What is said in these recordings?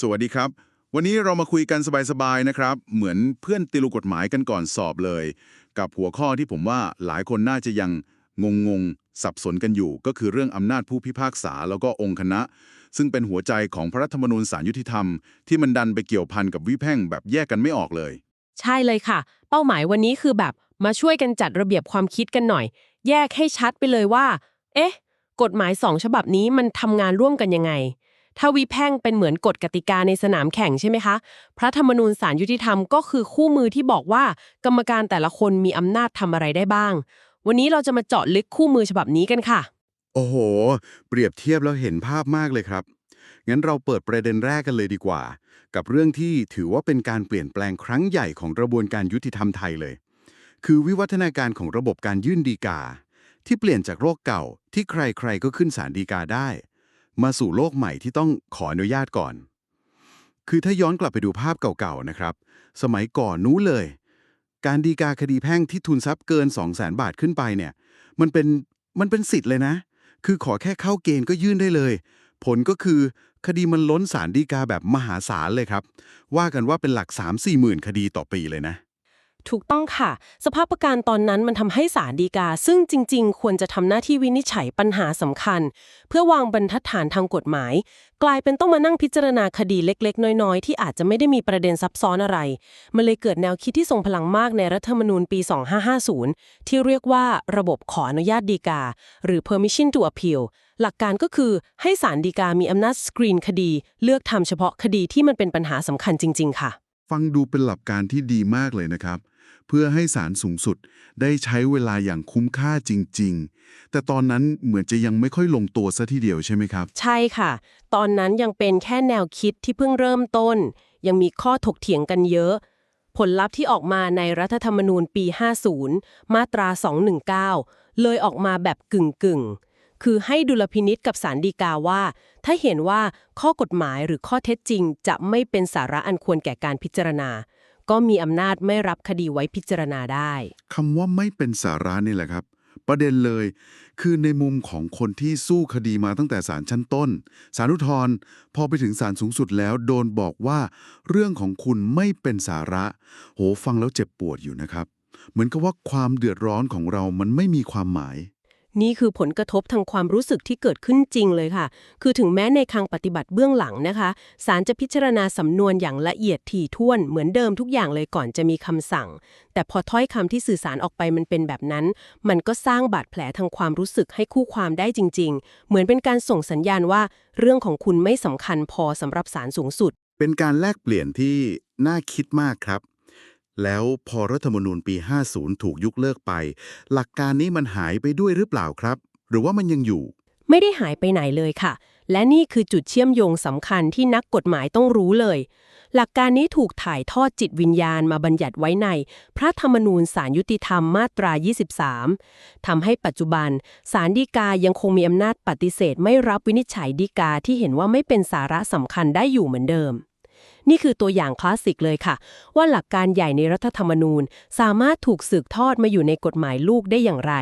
สวัสดีครับ วันนี้เรามาคุยกันสบายๆนะครับ เหมือนเพื่อนติลุกฎหมายกันก่อนสอบเลย กับหัวข้อที่ผมว่าหลายคนน่าจะยังงงๆสับสนกันอยู่ ก็คือเรื่องอำนาจผู้พิพากษาแล้วก็องค์คณะ ซึ่งเป็นหัวใจของพระรัฐธรรมนูญสารยุติธรรม ที่มันดันไปเกี่ยวพันกับวิแพ่งแบบแยกกันไม่ออกเลย ใช่เลยค่ะ เป้าหมายวันนี้คือแบบมาช่วยกันจัดระเบียบความคิดกันหน่อย แยกให้ชัดไปเลยว่า เอ๊ะ กฎหมายสองฉบับนี้มันทำงานร่วมกันยังไง ถ้าวิแพ่งเป็นเหมือนกฎกติกาในสนามแข่งใช่ไหมคะ พระธรรมนูญสารยุติธรรมก็คือคู่มือที่บอกว่า กรรมการแต่ละคนมีอำนาจทำอะไรได้บ้าง วันนี้เราจะมาเจาะลึกคู่มือฉบับนี้กันค่ะ โอ้โห เปรียบเทียบแล้วเห็นภาพมากเลยครับ งั้นเราเปิดประเด็นแรกกันเลยดีกว่า กับเรื่องที่ถือว่าเป็นการเปลี่ยนแปลงครั้งใหญ่ของกระบวนการยุติธรรมไทยเลย คือวิวัฒนาการของระบบการยื่นดีกา ที่เปลี่ยนจากโลกเก่าที่ใครๆก็ขึ้นศาลฎีกาได้ มาสู่โลกใหม่ที่ต้องขออนุญาตก่อน คือถ้าย้อนกลับไปดูภาพเก่าๆนะครับ สมัยก่อนนู้นเลย การดีกาคดีแพ่งที่ทุนทรัพย์เกิน 2 0 0 0 0 0 บาทขึ้นไปเนี่ย มันเป็นมันเป็นสิทธิ์เลยนะ คือขอแค่เข้าเกณฑ์ก็ยื่นได้เลย ผลก็คือคดีมันล้นศาลฎีกาแบบมหาศาลเลยครับ ว่ากันว่าเป็นหลัก 3-4 หมื่นคดีต่อปีเลยนะ ถูกต้องค่ะ สภาพประการตอนนั้นมันทำให้ศาลฎีกา ซึ่งจริง ๆ ควรจะทำหน้าที่วินิจฉัยปัญหาสำคัญ เพื่อวางบรรทัดฐานทางกฎหมาย กลายเป็นต้องมานั่งพิจารณาคดีเล็ก ๆ น้อย ๆ ที่อาจจะไม่ได้มีประเด็นซับซ้อนอะไร มันเลยเกิดแนวคิดที่ทรงพลังมากในรัฐธรรมนูญปี 2550 ที่เรียกว่าระบบขออนุญาตฎีกา หรือ permission to appeal หลักการก็คือให้ศาลฎีกามีอำนาจสกรีนคดี เลือกทำเฉพาะคดีที่มันเป็นปัญหาสำคัญจริง ๆ ค่ะ ฟังดูเป็นหลักการที่ดีมากเลยนะครับ เพื่อให้ศาลสูงสุดได้ใช้เวลาอย่างคุ้มค่าจริง ๆ แต่ตอนนั้นเหมือนจะยังไม่ค่อยลงตัวซะทีเดียวใช่ไหมครับ ใช่ค่ะ ตอนนั้นยังเป็นแค่แนวคิดที่เพิ่งเริ่มต้น ยังมีข้อถกเถียงกันเยอะ ผลลัพธ์ที่ออกมาในรัฐธรรมนูญปี 50 มาตรา 219 เลยออกมาแบบกึ่งกึ่งๆคือให้ดุลพินิษกับสารดีกาว่า ถ้าเห็นว่าข้อกฎหมายหรือข้อเท็จจริง จะไม่เป็นสาระอันควรแก่การพิจารณา ก็มีอำนาจไม่รับคดีไว้พิจารณาได้คำว่าไม่เป็นสาระนี่แหละครับ ประเด็นเลย คือในมุมของคนที่สู้คดีมาตั้งแต่ศาลชั้นต้นศาลอุทธรณ์พอไปถึงศาลสูงสุดแล้ว โดนบอกว่าเรื่องของคุณไม่เป็นสาระ โหฟังแล้วเจ็บปวดอยู่นะครับ เหมือนกับว่าความเดือดร้อนของเรามันไม่มีความหมาย นี่คือผลกระทบทางความรู้สึกที่เกิดขึ้นจริงเลยค่ะ คือถึงแม้ในทางปฏิบัติเบื้องหลังนะคะศาลจะพิจารณาสำนวนอย่างละเอียดถี่ถ้วนเหมือนเดิมทุกอย่างเลยก่อนจะมีคำสั่ง แต่พอถ้อยคำที่สื่อสารออกไปมันเป็นแบบนั้น มันก็สร้างบาดแผลทางความรู้สึกให้คู่ความได้จริง ๆ เหมือนเป็นการส่งสัญญาณว่า เรื่องของคุณไม่สำคัญพอสำหรับศาลสูงสุด เป็นการแลกเปลี่ยนที่น่าคิดมากครับ แล้วพอรัฐธรรมนูญปี 50 ถูกยุกเลิกไป หลักการนี้มันหายไปด้วยหรือเปล่าครับ หรือว่ามันยังอยู่ ไม่ได้หายไปไหนเลยค่ะ และนี่คือจุดเชื่อมโยงสำคัญที่นักกฎหมายต้องรู้เลย หลักการนี้ถูกถ่ายทอดจิตวิญญาณมาบัญญัติไว้ใน พระธรรมนูญสารยุติธรรมมาตรา 23 ทำให้ปัจจุบันสารดีกายังคงมีอำนาจปฏิเสธ ไม่รับวินิจฉัยดีกาที่เห็นว่าไม่เป็นสาระสำคัญได้อยู่เหมือนเดิม นี่คือตัวอย่างคลาสสิกเลยค่ะ ว่าหลักการใหญ่ในรัฐธรรมนูญ สามารถถูกสืบทอดมาอยู่ในกฎหมายลูกได้อย่างไร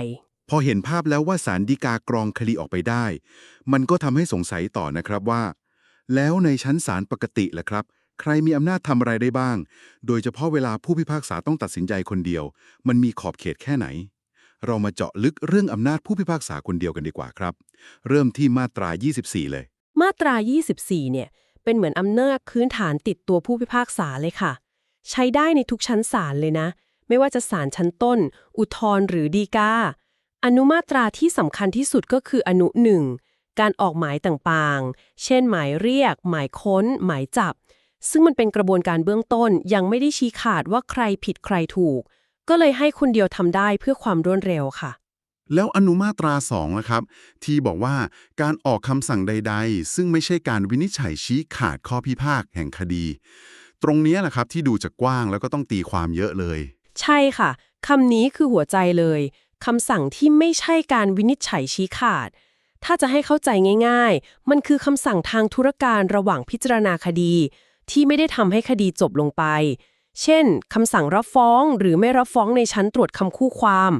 พอเห็นภาพแล้วว่าสารดีกากรองคดีออกไปได้ มันก็ทำให้สงสัยต่อนะครับว่า แล้วในชั้นศาลปกติล่ะครับ ใครมีอำนาจทำอะไรได้บ้าง โดยเฉพาะเวลาผู้พิพากษาต้องตัดสินใจคนเดียว มันมีขอบเขตแค่ไหนเรามาเจาะลึกเรื่องอำนาจผู้พิพากษาคนเดียวกันดีกว่าครับ เริ่มที่มาตรา 24 เลย มาตรา 24 เนี่ย เป็นเหมือนอำนาจพื้นฐานติดตัวผู้พิพากษาเลยค่ะ ใช้ได้ในทุกชั้นศาลเลยนะ ไม่ว่าจะศาลชั้นต้น อุทธรณ์หรือฎีกาอนุมาตราที่สำคัญที่สุดก็คืออนุหนึ่งการออกหมายต่างๆ เช่น หมายเรียก หมายค้น หมายจับ ซึ่งมันเป็นกระบวนการเบื้องต้นยังไม่ได้ชี้ขาดว่าใครผิดใครถูก ก็เลยให้คนเดียวทำได้เพื่อความรวดเร็วค่ะ แล้วอนุมาตรา2นะครับ ที่บอกว่าการออกคำสั่งใด ๆ ซึ่งไม่ใช่การวินิจฉัยชี้ขาดข้อพิพาทแห่งคดี ตรงนี้แหละครับที่ดูจะกว้างแล้วก็ต้องตีความเยอะเลย ใช่ค่ะคำนี้คือหัวใจเลยคำสั่งที่ไม่ใช่การวินิจฉัยชี้ขาด ถ้าจะให้เข้าใจง่าย ๆ มันคือคำสั่งทางธุรการระหว่างพิจารณาคดี ที่ไม่ได้ทำให้คดีจบลงไป เช่นคำสั่งรับฟ้องหรือไม่รับฟ้องในชั้นตรวจคำคู่ความ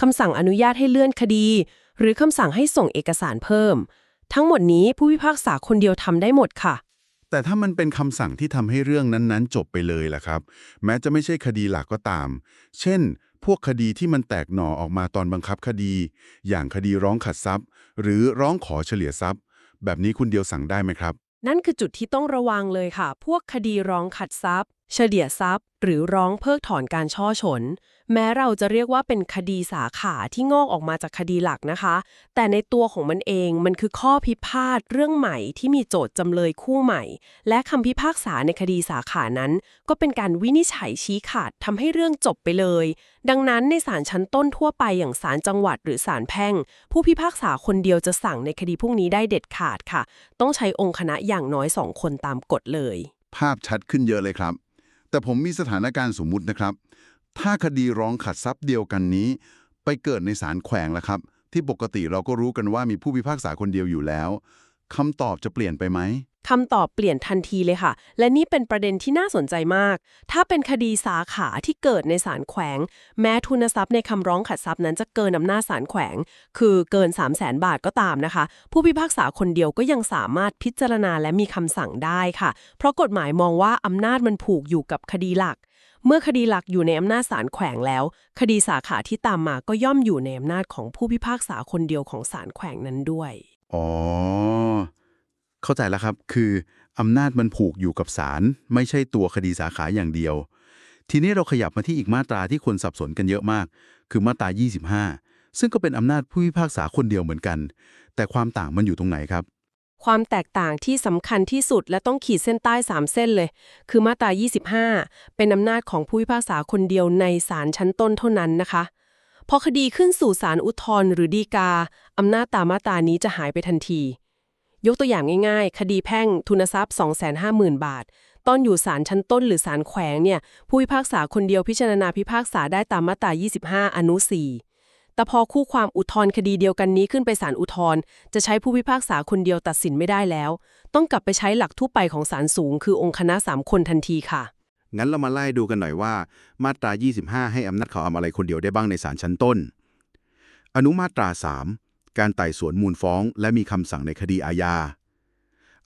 คำสั่งอนุญาตให้เลื่อนคดี หรือคำสั่งให้ส่งเอกสารเพิ่ม ทั้งหมดนี้ผู้พิพากษาคนเดียวทำได้หมดค่ะ แต่ถ้ามันเป็นคำสั่งที่ทำให้เรื่องนั้นๆ จบไปเลยล่ะครับ แม้จะไม่ใช่คดีหลักก็ตาม เช่น พวกคดีที่มันแตกหน่อออกมาตอนบังคับคดี อย่างคดีร้องขัดทรัพย์ หรือร้องขอเฉลี่ยทรัพย์ แบบนี้คุณเดียวสั่งได้ไหมครับ นั่นคือจุดที่ต้องระวังเลยค่ะ พวกคดีร้องขัดทรัพย์ เฉลี่ยทรัพย์ หรือร้องเพิกถอนการช่อฉน แม้เราจะเรียกว่าเป็นคดีสาขาที่งอกออกมาจากคดีหลักนะคะ แต่ในตัวของมันเองมันคือข้อพิพาทเรื่องใหม่ที่มีโจทย์จำเลยคู่ใหม่ และคำพิพากษาในคดีสาขานั้น ก็เป็นการวินิจฉัยชี้ขาดทำให้เรื่องจบไปเลย ดังนั้นในศาลชั้นต้นทั่วไปอย่างศาลจังหวัดหรือศาลแพ่ง ผู้พิพากษาคนเดียวจะสั่งในคดีพวกนี้ได้เด็ดขาดค่ะ ต้องใช้องค์คณะอย่างน้อยสองคนตามกฎเลย ภาพชัดขึ้นเยอะเลยครับ แต่ผมมีสถานการณ์สมมุตินะครับ ถ้าคดีร้องขัดทรัพย์เดียวกันนี้ ไปเกิดในศาลแขวงแล้วครับ ที่ปกติเราก็รู้กันว่ามีผู้พิพากษาคนเดียวอยู่แล้ว คำตอบจะเปลี่ยนไปไหมคำตอบเปลี่ยนทันทีเลยค่ะ และนี่เป็นประเด็นที่น่าสนใจมาก ถ้าเป็นคดีสาขาที่เกิดในศาลแขวง แม้ทุนทรัพย์ในคำร้องขัดทรัพย์นั้นจะเกินอำนาจศาลแขวง คือเกิน 3 0 0แสนบาทก็ตามนะคะ ผู้พิพากษาคนเดียวก็ยังสามารถพิจารณาและมีคำสั่งได้ค่ะ เพราะกฎหมายมองว่าอำนาจมันผูกอยู่กับคดีหลัก เมื่อคดีหลักอยู่ในอำนาจศาลแขวงแล้ว คดีสาขาที่ตามมาก็ย่อมอยู่ในอำนาจของผู้พิพากษาคนเดียวของศาลแขวงนั้นด้วย อ๋อ เข้าใจแล้วครับ คืออำนาจมันผูกอยู่กับศาลไม่ใช่ตัวคดีสาขาอย่างเดียว ทีนี้เราขยับมาที่อีกมาตราที่คนสับสนกันเยอะมาก คือมาตรา 25 ซึ่งก็เป็นอำนาจผู้พิพากษาคนเดียวเหมือนกัน แต่ความต่างมันอยู่ตรงไหนครับความแตกต่างที่สำคัญที่สุดและต้องขีดเส้นใต้ 3 เส้นเลย คือมาตรา 25 เป็นอำนาจของผู้พิพากษาคนเดียวในศาลชั้นต้นเท่านั้นนะคะ พอคดีขึ้นสู่ศาลอุทธรณ์หรือฎีกา อำนาจตามมาตรานี้จะหายไปทันที ยกตัวอย่างง่าย ๆ คดีแพ่งทุนทรัพย์ 250,000 บาท ตอนอยู่ศาลชั้นต้นหรือศาลแขวงเนี่ย ผู้พิพากษาคนเดียวพิจารณาพิพากษาได้ตามมาตรา 25 อนุ 4 แต่พอคู่ความอุทธรณ์คดีเดียวกันนี้ขึ้นไปศาลอุทธรณ์จะใช้ผู้พิพากษาคนเดียวตัดสินไม่ได้แล้ว ต้องกลับไปใช้หลักทั่วไปของศาลสูง คือองค์คณะ3คนทันทีค่ะ งั้นเรามาไล่ดูกันหน่อยว่า มาตรา 25 ให้อำนาจเขาทำอะไรคนเดียวได้บ้างในศาลชั้นต้น อนุมาตรา 3 การไต่สวนมูลฟ้อง และมีคำสั่งในคดีอาญา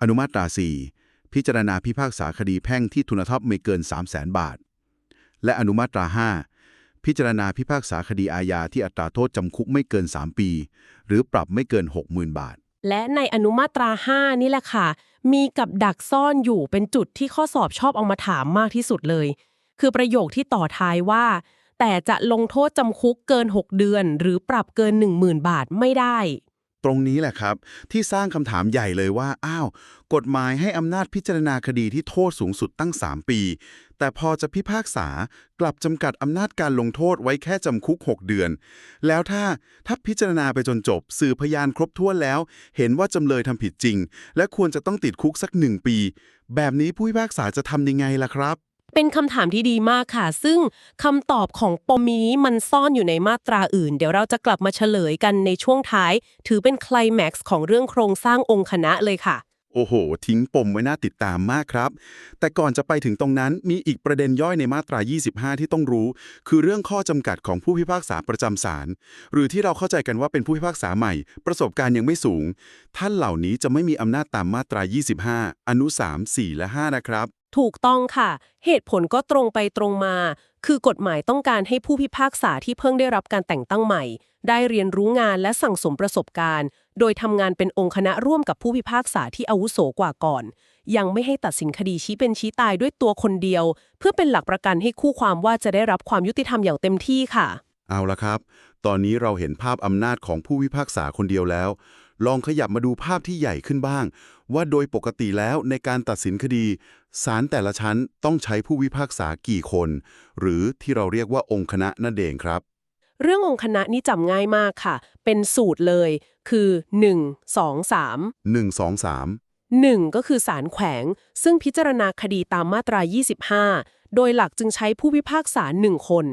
อนุมาตรา 4 พิจารณาพิพากษาคดีแพ่งที่ทุนทรัพย์ไม่เกิน 3 0 0แสนบาท และอนุมาตรา 5 พิจารณาพิพากษาคดีอาญาที่อัตราโทษจำคุกไม่เกิน 3 ปี หรือปรับไม่เกิน 60,000 บาท และในอนุมาตรา 5 นี่แหละค่ะ มีกับดักซ่อนอยู่เป็นจุดที่ข้อสอบชอบเอามาถามมากที่สุดเลย คือประโยคที่ต่อท้ายว่า แต่จะลงโทษจำคุกเกิน 6 เดือน หรือปรับเกิน 10,000 บาทไม่ได้ ตรงนี้แหละครับ ที่สร้างคำถามใหญ่เลยว่า อ้าว กฎหมายให้อำนาจพิจารณาคดีที่โทษสูงสุดตั้ง 3 ปี แต่พอจะพิพากษากลับจำกัดอำนาจการลงโทษไว้แค่จำคุก 6 เดือน แล้วถ้าถ้าพิจารณาไปจนจบ สื่อพยานครบถ้วนแล้ว เห็นว่าจำเลยทำผิดจริง และควรจะต้องติดคุกสักหนึ่งปี แบบนี้ผู้พิพากษาจะทำยังไงล่ะครับ เป็นคำถามที่ดีมากค่ะ ซึ่งคำตอบของปมนี้มันซ่อนอยู่ในมาตราอื่น เดี๋ยวเราจะกลับมาเฉลยกันในช่วงท้าย ถือเป็นคลแม็กซ์ของเรื่องโครงสร้างองค์คณะเลยค่ะ โอ้โห ทิ้งปมไว้น่าติดตามมากครับ แต่ก่อนจะไปถึงตรงนั้นมีอีกประเด็นย่อยในมาตรา 25 ที่ต้องรู้ คือเรื่องข้อจำกัดของผู้พิพากษาประจำศาลหรือที่เราเข้าใจกันว่าเป็นผู้พิพากษาใหม่ ประสบการณ์ยังไม่สูง ท่านเหล่านี้จะไม่มีอำนาจตามมาตรา 25 อนุ 3 4 และ 5 นะครับ ถูกต้องค่ะ เหตุผลก็ตรงไปตรงมา คือกฎหมายต้องการให้ผู้พิพากษาที่เพิ่งได้รับการแต่งตั้งใหม่ ได้เรียนรู้งานและสั่งสมประสบการณ์ โดยทำงานเป็นองค์คณะร่วมกับผู้พิพากษาที่อาวุโสกว่าก่อน ยังไม่ให้ตัดสินคดีชี้เป็นชี้ตายด้วยตัวคนเดียว เพื่อเป็นหลักประกันให้คู่ความว่าจะได้รับความยุติธรรมอย่างเต็มที่ค่ะ เอาละครับ ตอนนี้เราเห็นภาพอำนาจของผู้พิพากษาคนเดียวแล้ว ลองขยับมาดูภาพที่ใหญ่ขึ้นบ้าง ว่าโดยปกติแล้วในการตัดสินคดี ศาลแต่ละชั้นต้องใช้ผู้พิพากษากี่คน หรือที่เราเรียกว่าองค์คณะนั่นเองครับ เรื่ององค์คณะนี่จำง่ายมากค่ะ เป็นสูตรเลย คือ 1 2 3 1 2 3 1 ก็คือศาลแขวง ซึ่งพิจารณาคดีตามมาตรา 25 โดยหลักจึงใช้ผู้พิพากษา 1 คน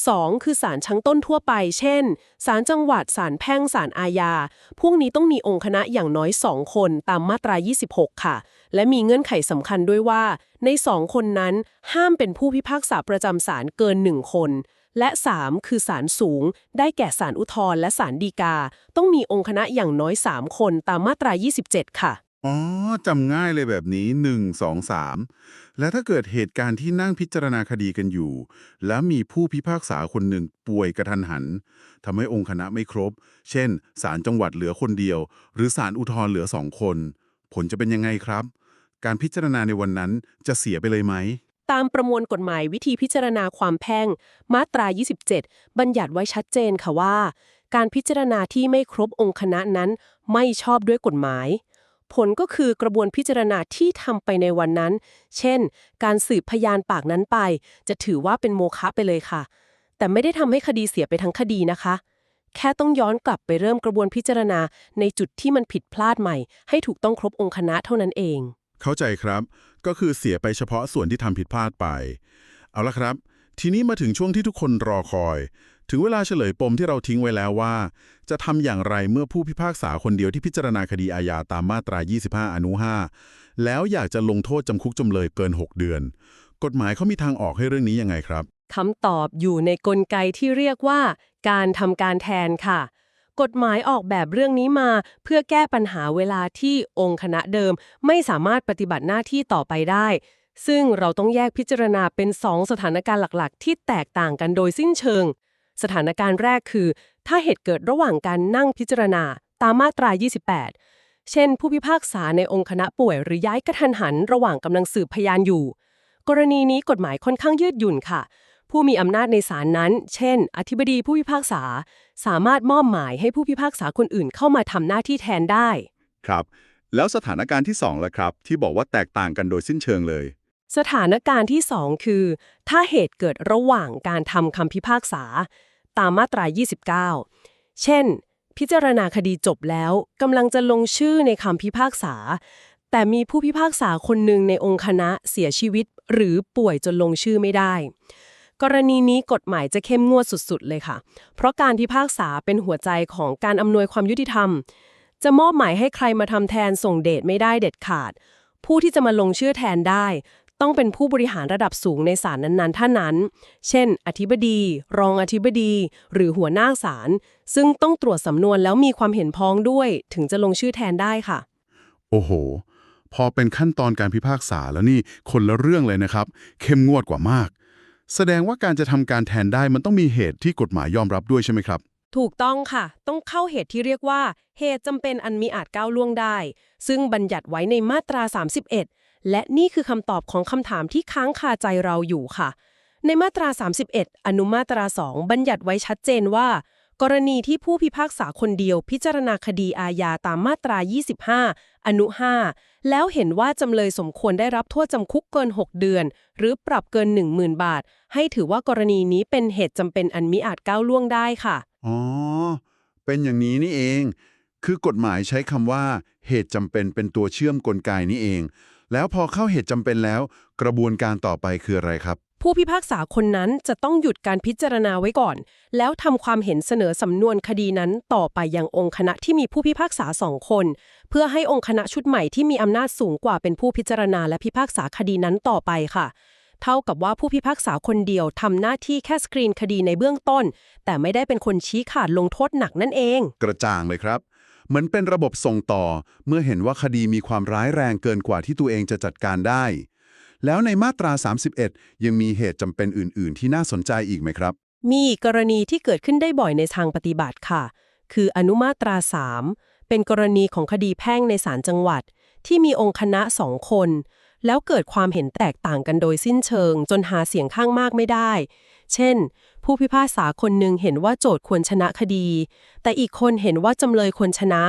2 คือศาลชั้นต้นทั่วไป เช่น ศาลจังหวัด ศาลแพ่ง ศาลอาญา พวกนี้ต้องมีองค์คณะอย่างน้อย 2 คนตามมาตรา 26 ค่ะ และมีเงื่อนไขสำคัญด้วยว่า ใน 2 คนนั้นห้ามเป็นผู้พิพากษาประจำศาลเกิน 1 คน และ 3 คือศาลสูง ได้แก่ศาลอุทธรณ์และศาลฎีกา ต้องมีองค์คณะอย่างน้อย 3 คนตามมาตรา 27 ค่ะ อ๋อจำง่ายเลยแบบนี้ 1 2 3 แล้วถ้าเกิดเหตุการณ์ที่นั่งพิจารณาคดีกันอยู่ แล้วมีผู้พิพากษาคนหนึ่งป่วยกระทันหันทำให้องค์คณะไม่ครบ เช่นศาลจังหวัดเหลือคนเดียว หรือศาลอุทธรณ์เหลือสองคน ผลจะเป็นยังไงครับ การพิจารณาในวันนั้นจะเสียไปเลยไหม ตามประมวลกฎหมายวิธีพิจารณาความแพ่ง มาตรา 27 บัญญัติไว้ชัดเจนค่ะว่า การพิจารณาที่ไม่ครบองค์คณะนั้นไม่ชอบด้วยกฎหมาย ผลก็คือกระบวนพิจารณาที่ทำไปในวันนั้น เช่น การสืบพยานปากนั้นไป จะถือว่าเป็นโมฆะไปเลยค่ะ แต่ไม่ได้ทำให้คดีเสียไปทั้งคดีนะคะ แค่ต้องย้อนกลับไปเริ่มกระบวนพิจารณาในจุดที่มันผิดพลาดใหม่ ให้ถูกต้องครบองค์คณะเท่านั้นเอง เข้าใจครับ ก็คือเสียไปเฉพาะส่วนที่ทำผิดพลาดไป เอาละครับ ทีนี้มาถึงช่วงที่ทุกคนรอคอย ถึงเวลาเฉลยปมที่เราทิ้งไว้แล้วว่า จะทำอย่างไรเมื่อผู้พิพากษาคนเดียวที่พิจารณาคดีอาญาตามมาตรา 25 อนุ 5 แล้วอยากจะลงโทษจำคุกจำเลยเกิน 6 เดือน กฎหมายเขามีทางออกให้เรื่องนี้ยังไงครับคำตอบอยู่ในกลไกที่เรียกว่า การทำการแทนค่ะ กฎหมายออกแบบเรื่องนี้มา เพื่อแก้ปัญหาเวลาที่องค์คณะเดิม ไม่สามารถปฏิบัติหน้าที่ต่อไปได้ ซึ่งเราต้องแยกพิจารณาเป็น 2 สถานการณ์หลักๆ ที่แตกต่างกันโดยสิ้นเชิง สถานการณ์แรกคือ ถ้าเหตุเกิดระหว่างการนั่งพิจารณาตามมาตรา 28 เช่น ผู้พิพากษาในองค์คณะป่วยหรือย้ายกระทันหันระหว่างกำลังสืบพยานอยู่ กรณีนี้กฎหมายค่อนข้างยืดหยุ่นค่ะ ผู้มีอำนาจในศาลนั้น เช่น อธิบดีผู้พิพากษา สามารถมอบหมายให้ผู้พิพากษาคนอื่นเข้ามาทำหน้าที่แทนได้ ครับ แล้วสถานการณ์ที่2ล่ะครับ ที่บอกว่าแตกต่างกันโดยสิ้นเชิงเลย สถานการณ์ที่ 2 คือ ถ้าเหตุเกิดระหว่างการทำคำพิพากษา ตามมาตรา 29 เช่น พิจารณาคดีจบแล้วกำลังจะลงชื่อในคำพิพากษา แต่มีผู้พิพากษาคนหนึ่งในองค์คณะเสียชีวิต หรือป่วยจนลงชื่อไม่ได้ กรณีนี้กฎหมายจะเข้มงวดสุดๆเลยค่ะ เพราะการพิพากษาเป็นหัวใจของการอำนวยความยุติธรรม จะมอบหมายให้ใครมาทำแทนส่งเดชไม่ได้เด็ดขาดผู้ที่จะมาลงชื่อแทนได้ ต้องเป็นผู้บริหารระดับสูงในศาลนั้นๆท่านั้น เช่น อธิบดี รองอธิบดี หรือหัวหน้าศาลซึ่งต้องตรวจสำนวนแล้วมีความเห็นพ้องด้วย ถึงจะลงชื่อแทนได้ค่ะ โอ้โห พอเป็นขั้นตอนการพิพากษาแล้วนี่คนละเรื่องเลยนะครับ เข้มงวดกว่ามาก แสดงว่าการจะทำการแทนได้มันต้องมีเหตุที่กฎหมายยอมรับด้วยใช่ไหมครับถูกต้องค่ะ ต้องเข้าเหตุที่เรียกว่า เหตุจำเป็นอันมีอาจก้าวล่วงได้ ซึ่งบัญญัติไว้ในมาตรา 31 และนี่คือคำตอบของคำถามที่ค้างคาใจเราอยู่ค่ะ ในมาตรา 31 อนุมาตรา 2 บัญญัติไว้ชัดเจนว่า กรณีที่ผู้พิพากษาคนเดียวพิจารณาคดีอาญาตามมาตรา 25 อนุ 5 แล้วเห็นว่าจำเลยสมควรได้รับโทษจำคุกเกิน 6 เดือน หรือปรับเกิน 10,000 บาท ให้ถือว่ากรณีนี้เป็นเหตุจำเป็นอันมิอาจก้าวล่วงได้ค่ะ อ๋อ เป็นอย่างนี้นี่เอง คือกฎหมายใช้คำว่า เหตุจำเป็นเป็นตัวเชื่อมกลไกนี่เอง แล้วพอเข้าเหตุจำเป็นแล้ว กระบวนการต่อไปคืออะไรครับ ผู้พิพากษาคนนั้นจะต้องหยุดการพิจารณาไว้ก่อน แล้วทำความเห็นเสนอสำนวนคดีนั้นต่อไปยังองค์คณะที่มีผู้พิพากษาสองคน เพื่อให้องค์คณะชุดใหม่ที่มีอำนาจสูงกว่าเป็นผู้พิจารณาและพิพากษาคดีนั้นต่อไปค่ะ เท่ากับว่าผู้พิพากษาคนเดียวทำหน้าที่แค่สกรีนคดีในเบื้องต้น แต่ไม่ได้เป็นคนชี้ขาดลงโทษหนักนั่นเอง กระจ่างเลยครับ เหมือนเป็นระบบส่งต่อ เมื่อเห็นว่าคดีมีความร้ายแรงเกินกว่าที่ตัวเองจะจัดการได้ แล้วในมาตรา 31 ยังมีเหตุจำเป็นอื่น ๆ ที่น่าสนใจอีกไหมครับ มีอีกกรณีที่เกิดขึ้นได้บ่อยในทางปฏิบัติค่ะ คืออนุมาตรา 3 เป็นกรณีของคดีแพ่งในศาลจังหวัด ที่มีองค์คณะสองคน แล้วเกิดความเห็นแตกต่างกันโดยสิ้นเชิง จนหาเสียงข้างมากไม่ได้ เช่น ผู้พิพากษาคนหนึ่งเห็นว่าโจทย์ควรชนะคดี แต่อีกคนเห็นว่าจำเลยควรชนะ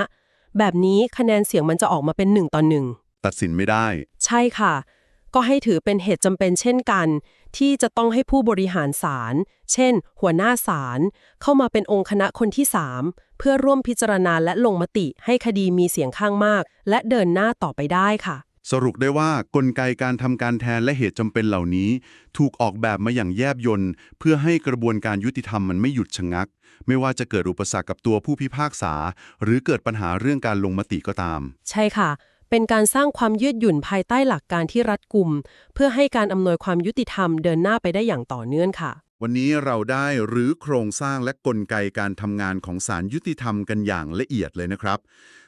แบบนี้คะแนนเสียงมันจะออกมาเป็นหนึ่งต่อหนึ่งตัดสินไม่ได้ ใช่ค่ะ ก็ให้ถือเป็นเหตุจำเป็นเช่นกัน ที่จะต้องให้ผู้บริหารศาลเช่น หัวหน้าศาลเข้ามาเป็นองค์คณะคนที่3เพื่อร่วมพิจารณาและลงมติให้คดีมีเสียงข้างมาก และเดินหน้าต่อไปได้ค่ะ สรุปได้ว่ากลไกการทำการแทนและเหตุจำเป็นเหล่านี้ ถูกออกแบบมาอย่างแยบยลเพื่อให้กระบวนการยุติธรรมมันไม่หยุดชะงัก ไม่ว่าจะเกิดอุปสรรคกับตัวผู้พิพากษา หรือเกิดปัญหาเรื่องการลงมติก็ตาม ใช่ค่ะ เป็นการสร้างความยืดหยุ่นภายใต้หลักการที่รัดกุม เพื่อให้การอำนวยความยุติธรรมเดินหน้าไปได้อย่างต่อเนื่องค่ะวันนี้เราได้หรือโครงสร้างและกลไกการทำงานของศาลยุติธรรมกันอย่างละเอียดเลยนะครับ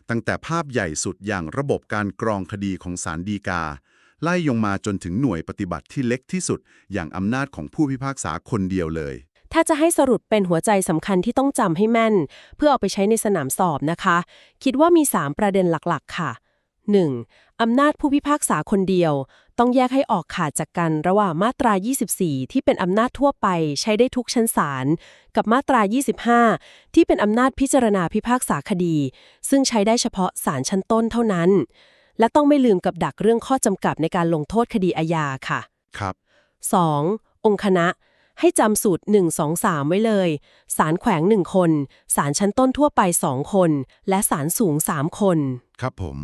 ตั้งแต่ภาพใหญ่สุดอย่างระบบการกรองคดีของศาลฎีกา ไล่ยงมาจนถึงหน่วยปฏิบัติที่เล็กที่สุด อย่างอำนาจของผู้พิพากษาคนเดียวเลย ถ้าจะให้สรุปเป็นหัวใจสำคัญที่ต้องจำให้แม่น เพื่อเอาไปใช้ในสนามสอบนะคะ คิดว่ามี 3 ประเด็นหลักๆ ค่ะ 1. อำนาจผู้พิพากษาคนเดียว ต้องแยกให้ออกขาดจากกันระหว่างมาตรา 24 ที่เป็นอำนาจทั่วไปใช้ได้ทุกชั้นศาล กับมาตรา 25 ที่เป็นอำนาจพิจารณาพิพากษาคดี ซึ่งใช้ได้เฉพาะศาลชั้นต้นเท่านั้น และต้องไม่ลืมกับดักเรื่องข้อจำกัดในการลงโทษคดีอาญาค่ะ ครับ 2. องค์คณะให้จำสูตร 1 2 3 ไว้เลยศาลแขวง 1 คนศาลชั้นต้นทั่วไป 2 คน และศาลสูง 3 คน ครับผม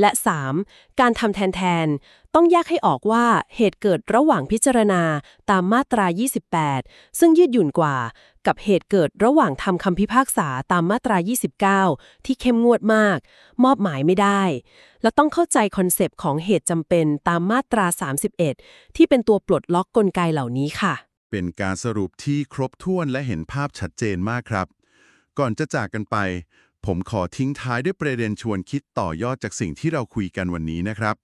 และ 3. การทำแทนแทน ต้องแยกให้ออกว่าเหตุเกิดระหว่างพิจารณาตามมาตรา 28 ซึ่งยืดหยุ่นกว่า กับเหตุเกิดระหว่างทำคำพิพากษาตามมาตรา 29 ที่เข้มงวดมาก มอบหมายไม่ได้ และต้องเข้าใจคอนเซปต์ของเหตุจำเป็นตามมาตรา 31 ที่เป็นตัวปลดล็อกกลไกเหล่านี้ค่ะ เป็นการสรุปที่ครบถ้วนและเห็นภาพชัดเจนมากครับ ก่อนจะจากกันไป ผมขอทิ้งท้ายด้วยประเด็นชวนคิดต่อยอดจากสิ่งที่เราคุยกันวันนี้นะครับ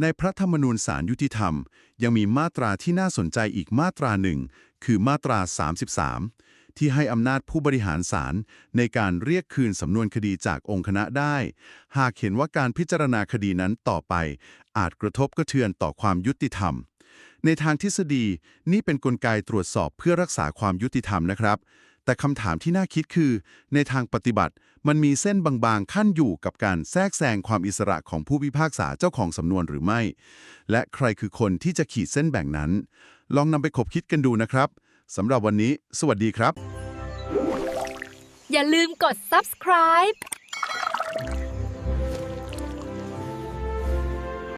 ในพระธรรมนูญสารยุติธรรม ยังมีมาตราที่น่าสนใจอีกมาตราหนึ่ง คือมาตรา 33 ที่ให้อำนาจผู้บริหารศาลในการเรียกคืนสำนวนคดีจากองค์คณะได้ หากเห็นว่าการพิจารณาคดีนั้นต่อไป อาจกระทบกระเทือนต่อความยุติธรรม ในทางทฤษฎีนี่เป็นนกลไกตรวจสอบเพื่อรักษาความยุติธรรมนะครับ แต่คำถามที่น่าคิดคือ ในทางปฏิบัติ มันมีเส้นบางๆ ขั้นอยู่กับการแทรกแซงความอิสระของผู้พิพากษาเจ้าของสำนวนหรือไม่ และใครคือคนที่จะขีดเส้นแบ่งนั้น ลองนำไปคบคิดกันดูนะครับสำหรับวันนี้ สวัสดีครับ อย่าลืมกด subscribe